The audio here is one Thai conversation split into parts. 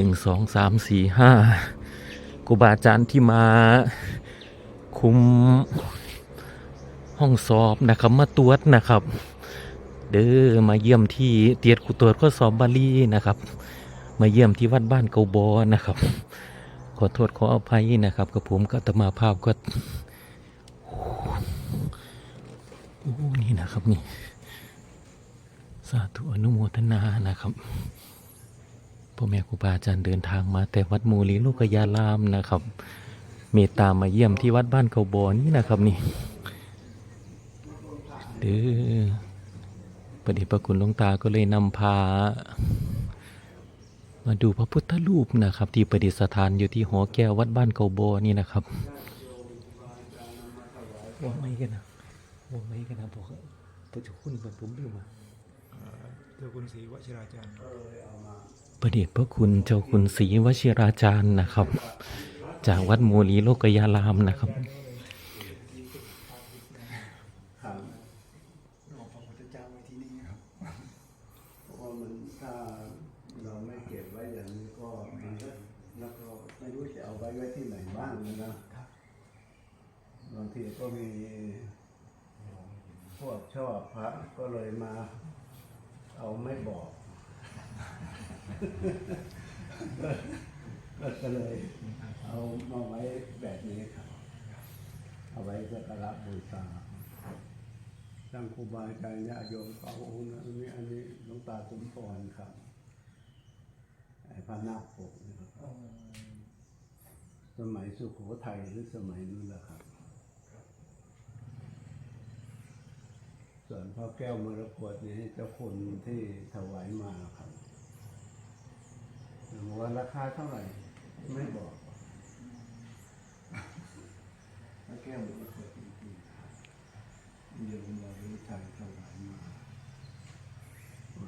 หนึ่งสองสามสี่ห้าครูบาอาจารย์ที่มาคุมห้องสอบนะครับ มาตรวจนะครับ เด้อมาเยี่ยมที่เตียดกุตรวจข้อสอบบาลีนะครับ มาเยี่ยมที่วัดบ้านเกาบอนะครับ ขอโทษขออภัยนะครับกับผมกับตมาภาพก็โอ้โหนี่นะครับนี่สาธุอนุโมทนานะครับ พ่อแม่ครูบาอาจารย์เดินทางมาแต่วัดมูลีลูกยารามนะครับ เมตตามาเยี่ยมที่วัดบ้านเขาบอนี่นะครับนี่เด้อประเดชพระคุณหลวงตาก็เลยนำพา มาดูพระพุทธรูปนะครับ ที่ประดิษฐานอยู่ที่หอแก้ววัดบ้านเขาบอนี่นะครับว่าไม่กันนะว่าไม่กันนะบอกว่าพระเจ้าคุณก่อนผมลืมมาเจ้าคุณศรีวชิราจารย์ ประเดชพระคุณเจ้าคุณศรีวชิราจารย์นะครับ จากวัดโมลีโลกยารามนะครับครับรอพระพุทธเจ้าไว้ที่นี่ครับเพราะว่าถ้าเราไม่เก็บไว้อย่างนี้ก็มันก็ไม่รู้จะเอาไว้ไว้ที่ไหนบ้างนะบางทีก็มีพวกชอบพระก็เลยมาเอาไม่บอก ก็เลยเอามาไว้แบบนี้ครับ เอาไว้สักกระบูชาทั้งครูบาอาจารย์ญาติโยมเขาองค์นั้นอันนี้อันนี้หลวงตาสมพรครับไอ้พระนาคปกนะครับสมัยสุโขทัยหรือสมัยนู้นแหละครับ ส่วนพระแก้วมรกตนี่เจ้าคุณที่ถวายมาครับ ว่าราคาเท่าไหร่ ไม่บอกพระแก้วมรกตจริงๆครับโยมเรารู้ใจถวายมา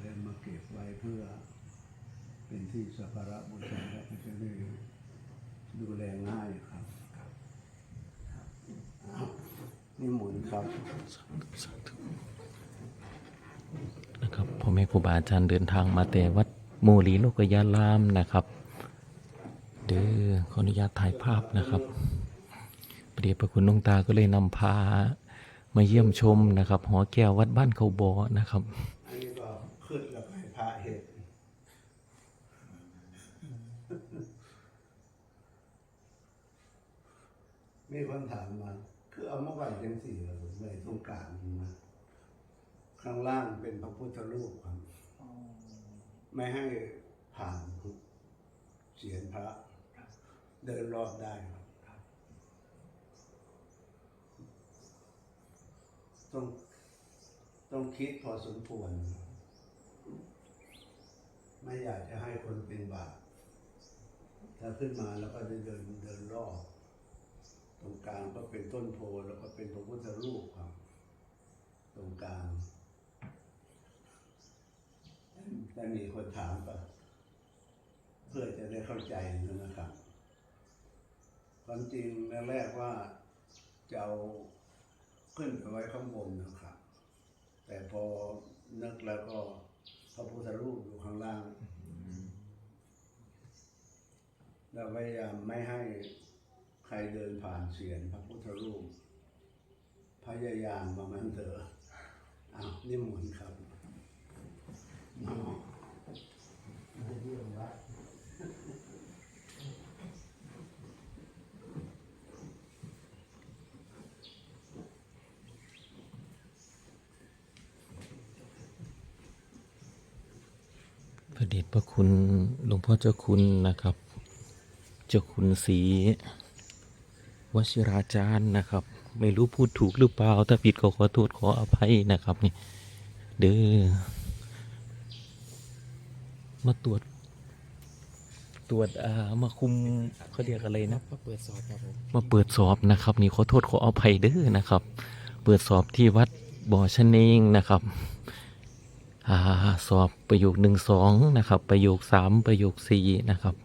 เลยมาเก็บไว้เพื่อ เป็นที่สักการะบูชาและจะได้ดูแลง่ายครับนี่หมุนครับนะครับพ่อแม่ครูบาอาจารย์เดินทางมาแต่วัด โมลีโลกยารามนะครับ เด้อขออนุญาตถ่ายภาพนะครับประเดชพระคุณหลวงตาก็เลยนำพามาเยี่ยมชมนะครับหอแก้ววัดบ้านเขาบอนะครับอันนี้ก็ขึ้นแล้วก็ให้พระเห็นมีคนถามมาคือเอามาไว้จังสี่เหรอไว้ตรงกลางมาข้างล่างเป็นพระพุทธรูปครับ ไม่ให้ผ่านเสียนพระ เดินรอบได้ต้องต้องคิดพอสมควร ไม่อยากจะให้คนเป็นบาปถ้าขึ้นมาแล้วก็จะเดินเดินรอบตรงกลางก็เป็นต้นโพแล้วก็เป็นพระพุทธรูปครับ ตรงกลาง แต่มีคนถามก็เพื่อจะได้เข้าใจนะครับความจริงแรกๆว่าจะเอาขึ้นไปไว้ข้างบนนะครับ แต่พอนึกแล้วก็พระพุทธรูปอยู่ข้างล่างแล้วพยายามไม่ให้ใครเดินผ่านเสียนพระพุทธรูป พยายามประมาณเถอะอ้าวนี่หมุนครับอ้าวไม่เรื่องละ พระเดชพระคุณหลวงพ่อเจ้าคุณนะครับ เจ้าคุณศรีวชิราจารย์นะครับ ไม่รู้พูดถูกหรือเปล่า ถ้าผิดก็ขอโทษขออภัยนะครับนี่เด้อ มาตรวจ ตรวจอ่ามาคุมเขาเรียกอะไรนะก็เปิดสอบครับผมมาเปิดสอบนะครับ นี่ขอโทษขออภัยเด้อนะครับ เปิดสอบที่วัดบ่อชะเนงนะครับอ่าสอบประโยคหนึ่งสองนะครับ ประโยคสามประโยคสี่นะครับ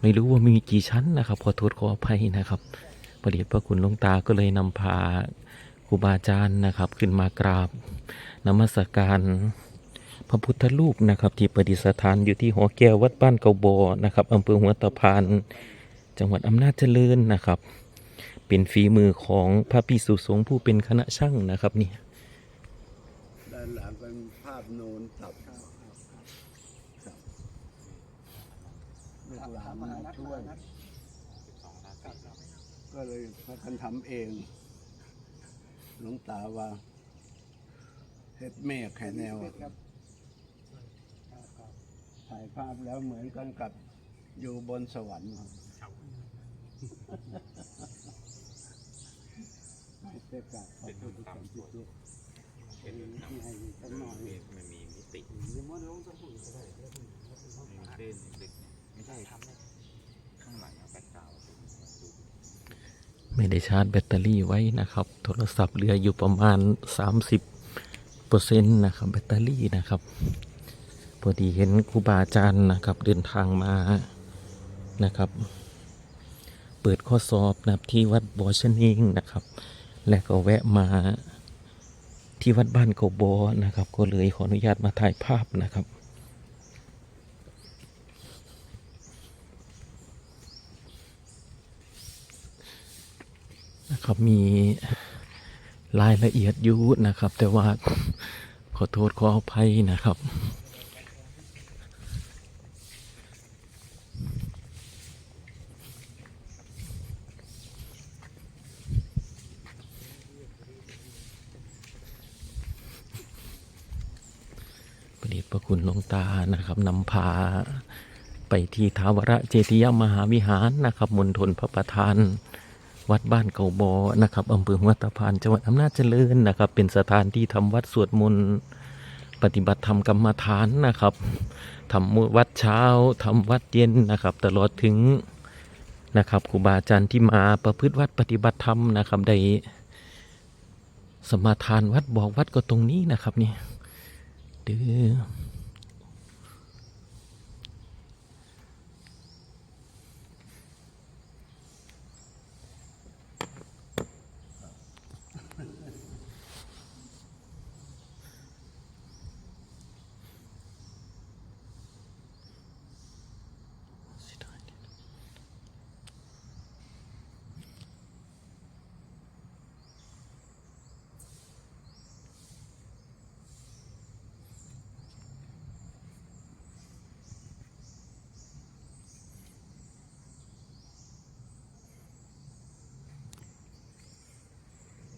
ไม่รู้ว่ามีกี่ชั้นนะครับ ขอโทษขออภัยนะครับประเดชพระคุณหลวงตาก็เลยนำพาครูบาอาจารย์นะครับ ขึ้นมากราบนมัสการ พระพุทธรูปนะครับที่ประดิษฐานอยู่ที่หอแก้ววัดบ้านเกาบอนะครับอำเภอหัวตะพาน จังหวัดอำนาจเจริญนะครับ เป็นฝีมือของพระพิสุสงฆ์ผู้เป็นคณะช่างนะครับนี่ด้านหลังเป็นภาพโนนตับลูกหลานมาช่วยก็เลยพากันทำเองหลวงตาว่าเฮ็ดแม่แค่แนว ถ่ายภาพแล้วเหมือนกันกับอยู่บนสวรรค์ครับให้เสกกับพระพุทธเจ้าที่สุดเป็นที่ให้สักหน่อยมันมีมิติไม่ใช่ทำได้ข้างหลังแบ็คกราไม่ได้ชาร์จแบตเตอรี่ไว้นะครับ โทรศัพท์เหลืออยู่ประมาณ 30เปอร์เซ็นต์นะครับแบตเตอรี่นะครับ พอดีเห็นครูบาอาจารย์นะครับเดินทางมานะครับ เปิดข้อสอบนะครับที่วัดบอชนิงนะครับ และก็แวะมาที่วัดบ้านเกาบอนะครับ ก็เลยขออนุญาตมาถ่ายภาพนะครับนะครับมีรายละเอียดอยู่นะครับ แต่ว่าขอโทษขออภัยนะครับ ประเดชพระคุณหลวงตานะครับนำพาไปที่ทาวระเจติยมหาวิหารนะครับมณฑลพระประธาน วัดบ้านเก่าบอนะครับอำเภอหัวตะพานจังหวัดอำนาจเจริญนะครับ เป็นสถานที่ทำวัดสวดมนต์ปฏิบัติธรรมกรรมฐานนะครับทำวัดเช้าทำวัดเย็นนะครับ ตลอดถึงนะครับครูบาอาจารย์ที่มาประพฤติวัดปฏิบัติธรรมนะครับได้สมาทานวัดบอกวัดก็ตรงนี้นะครับนี่ เด้อ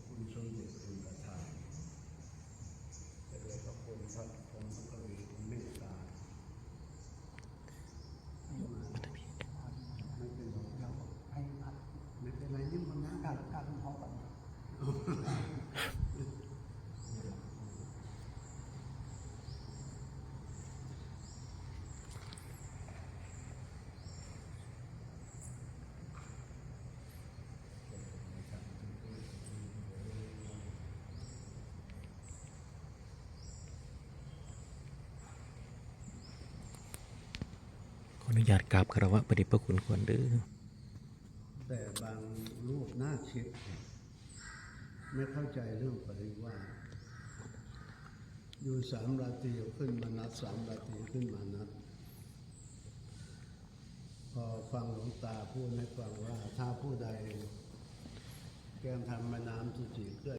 คุณสมเด็จเป็นประธานแต่เด็กก็คนพระองค์ก็มีเมตตาไม่เป็นไรเราให้พักไม่เป็นไรนี่มันนะการการพอกัน ข ออนุญาตกราบคารวะประเดชพระคุณควรเด้อแต่บางรูปน่าคิด ไม่เข้าใจเรื่องปริวาสอยู่สามราตรีขึ้นมานัดสามราตรีขึ้นมานัดพอฟังหลวงตาพูดให้ฟังว่า ถ้าผู้ใดแกมทำมาน้ำสุจิเพื่อ